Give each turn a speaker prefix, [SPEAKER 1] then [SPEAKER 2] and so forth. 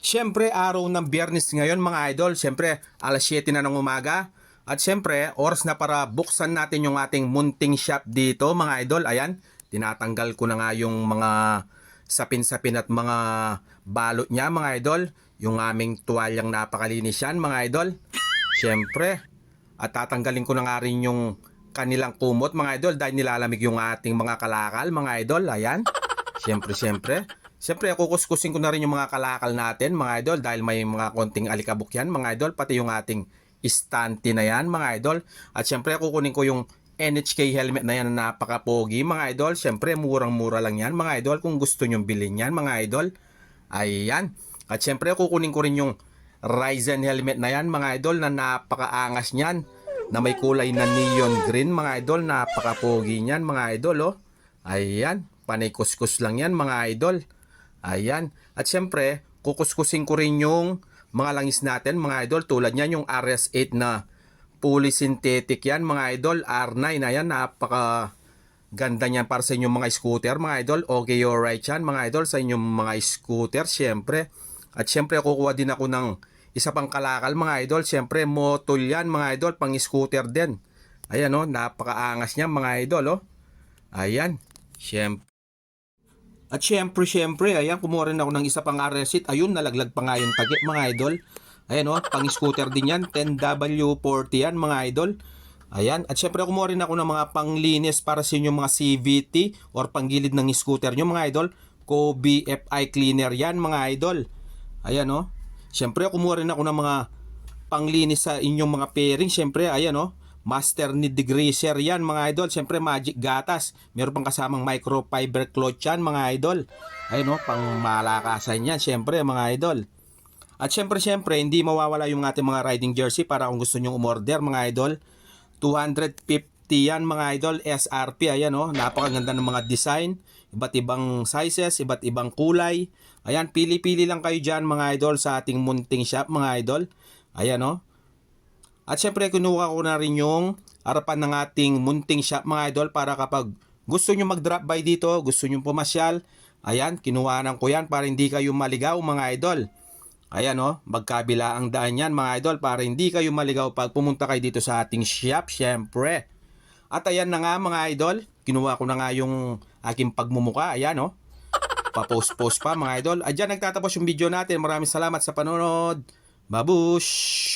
[SPEAKER 1] Siyempre, araw ng biyernes ngayon mga idol. Siyempre, alas 7 na ng umaga. At siyempre, oras na para buksan natin yung ating munting shop dito mga idol. Ayan, tinatanggal ko na nga yung mga sapin-sapin at mga balot niya mga idol. Yung aming tuwalyang napakalinis yan mga idol. Siyempre, at tatanggalin ko na nga rin yung kanilang kumot mga idol dahil nilalamig yung ating mga kalakal mga idol. Ayan. Siyempre, siyempre. Siyempre, kukuskusin ko na rin yung mga kalakal natin, mga idol, dahil may mga konting alikabok yan, mga idol, pati yung ating istante na yan, mga idol. At siyempre, kukunin ko yung NHK helmet na yan na napaka-pogi, mga idol. Siyempre, murang-mura lang yan, mga idol, kung gusto nyong bilhin yan, mga idol. Ayan. At siyempre, kukunin ko rin yung Ryzen helmet na yan, mga idol, na napakaangas niyan na may kulay na neon green, mga idol. Napaka-pogi niyan, mga idol, oh. Ayan, panay kuskus lang yan, mga idol. Ayan. At syempre, kukuskusin ko rin yung mga langis natin, mga idol. Tulad niyan, yung RS8 na fully synthetic yan, mga idol. R9 na yan, napaka ganda niyan para sa inyong mga scooter, mga idol. Okay, alright yan, mga idol, sa inyong mga scooter, syempre. At syempre, kukuha din ako ng isa pang kalakal, mga idol. Syempre, motol yan, mga idol, pang scooter din. Ayan, oh, napakaangas niyan, mga idol, oh. Ayan, syempre. At syempre, syempre, ayan, kumuha rin ako ng isa pang RS8. Ayun, nalaglag pa nga yung tagi, mga idol. Ayan, oh, pang scooter din yan. 10W40 yan, mga idol. Ayan, at syempre kumuha rin ako ng mga panglinis para sa inyong mga CVT or panggilid ng scooter nyo, mga idol. Kobe FI cleaner yan, mga idol. Ayan, oh. Syempre, kumuha rin ako ng mga panglinis sa inyong mga pairing. Syempre, ayan, oh. Master ni degreaser yan mga idol. Siyempre magic gatas. Meron pang kasamang microfiber cloth yan mga idol. Ayun no, pang malakasan yan. Siyempre mga idol. At siyempre siyempre hindi mawawala yung ating mga riding jersey para kung gusto nyong umorder mga idol. 250 yan mga idol. SRP ayan no. Napakaganda ng mga design. Iba't ibang sizes, iba't ibang kulay. Ayan, pili-pili lang kayo dyan mga idol sa ating munting shop mga idol. Ayan no. At syempre kinuha ko na rin yung harapan ng ating munting shop mga idol para kapag gusto nyo mag-drop by dito, gusto nyo pumasyal, ayan, kinuhanan ko yan para hindi kayo maligaw mga idol. Ayan o, oh, magkabila ang daan yan mga idol para hindi kayo maligaw pag pumunta kayo dito sa ating shop, syempre. At ayan na nga mga idol, kinuha ko na nga yung aking pagmumuka, ayan o. Oh. Pa-post-post pa mga idol. At dyan nagtatapos yung video natin. Maraming salamat sa panonood. Babush!